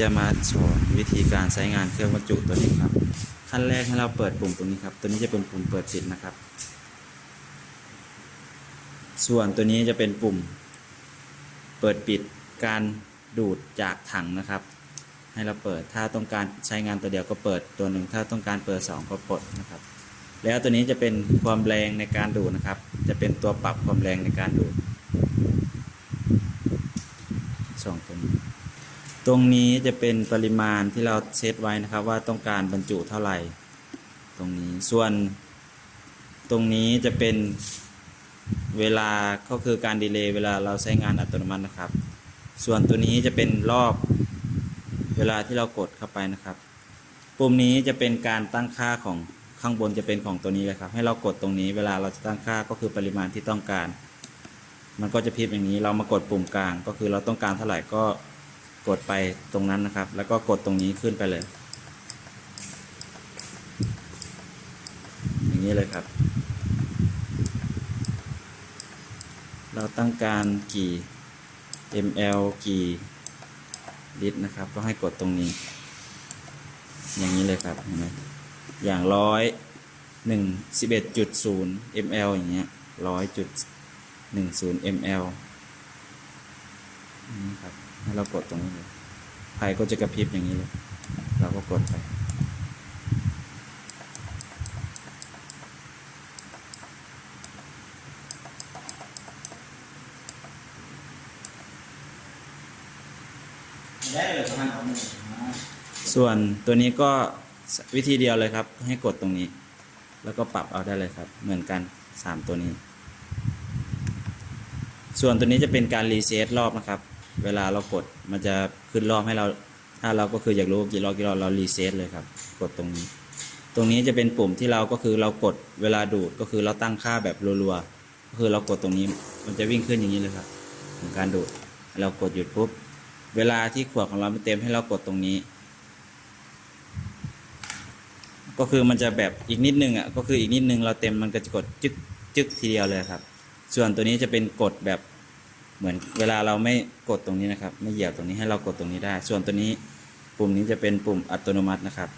จะมาสอนวิธีการใช้งานเครื่องบรรจุตัวนี้ครับ ขั้นแรกให้เราเปิดปุ่มตรงนี้ครับ ตัวนี้จะเป็นปุ่มเปิดปิดนะครับ ส่วนตัวนี้จะเป็นปุ่ม เปิดปิดการดูดจากถังนะครับ ให้เราเปิดถ้าต้องการใช้งานตัวเดียวก็เปิดตัวหนึ่งถ้าต้องการเปิดสองก็ปลดนะครับ แล้วตัวนี้จะเป็นความแรงในการดูดนะครับ จะเป็นตัวปรับความแรงในการดูดสองตัวนี้ ตรงนี้จะเป็นปริมาณที่เราเซตไว้นะครับว่าต้องการบรรจุเท่าไหร่ ตรงนี้ส่วนตรงนี้จะเป็นเวลาก็คือการดีเลย์เวลาเราใช้งานอัตโนมัตินะครับ ส่วนตัวนี้จะเป็นรอบเวลาที่เรากดเข้าไปนะครับ ปุ่มนี้จะเป็นการตั้งค่าของข้างบนจะเป็นของตัวนี้เลยครับ ให้เรากดตรงนี้เวลาเราจะตั้งค่าก็คือปริมาณที่ต้องการ มันก็จะพริบอย่างนี้เรามากดปุ่มกลางก็คือเราต้องการเท่าไหร่ก็ กดไปตรงนั้นนะครับ แล้วก็กดตรงนี้ขึ้นไปเลย อย่างนี้เลยครับ เราต้องการกี่ ml กี่ลิตรนะครับ ก็ให้กดตรงนี้ อย่างนี้เลยครับเห็นไหมอย่างร้อยหนึ่งสิบเอ็ดจุดศูนย์ ml อย่างเงี้ยร้อยจุดหนึ่งศูนย์ ml นี่ครับให้เรากดตรงนี้เลยไฟก็จะกระพริบอย่างนี้เลยเราก็กดไปได้เลยประมาณสองหมื่นส่วนตัวนี้ก็วิธีเดียวเลยครับ ให้กดตรงนี้ แล้วก็ปรับเอาได้เลยครับ เหมือนกันสามตัวนี้ ส่วนตัวนี้จะเป็นการรีเซ็ตรอบนะครับ เวลาเรากดมันจะขึ้นรอบให้เรา ถ้าเราก็คืออยากรู้กี่รอบกี่รอบเรารีเซ็ตเลยครับ กดตรงนี้ ตรงนี้จะเป็นปุ่มที่เราก็คือเรากดเวลาดูดก็คือเราตั้งค่าแบบรัวๆก็คือเรากดตรงนี้มันจะวิ่งขึ้นอย่างนี้เลยครับของการดูดเรากดหยุดปุ๊บเวลาที่ขวดของเราไม่เต็มให้เรากดตรงนี้ ก็คือมันจะแบบอีกนิดนึงอะก็คืออีกนิดนึงเราเต็มมันก็จะกดจึ๊กจึ๊กทีเดียวเลยครับ ส่วนตัวนี้จะเป็นกดแบบ เหมือนเวลาเราไม่กดตรงนี้นะครับ ไม่เหยียบตรงนี้ให้เรากดตรงนี้ได้ ส่วนตัวนี้ปุ่มนี้จะเป็นปุ่มอัตโนมัตินะครับ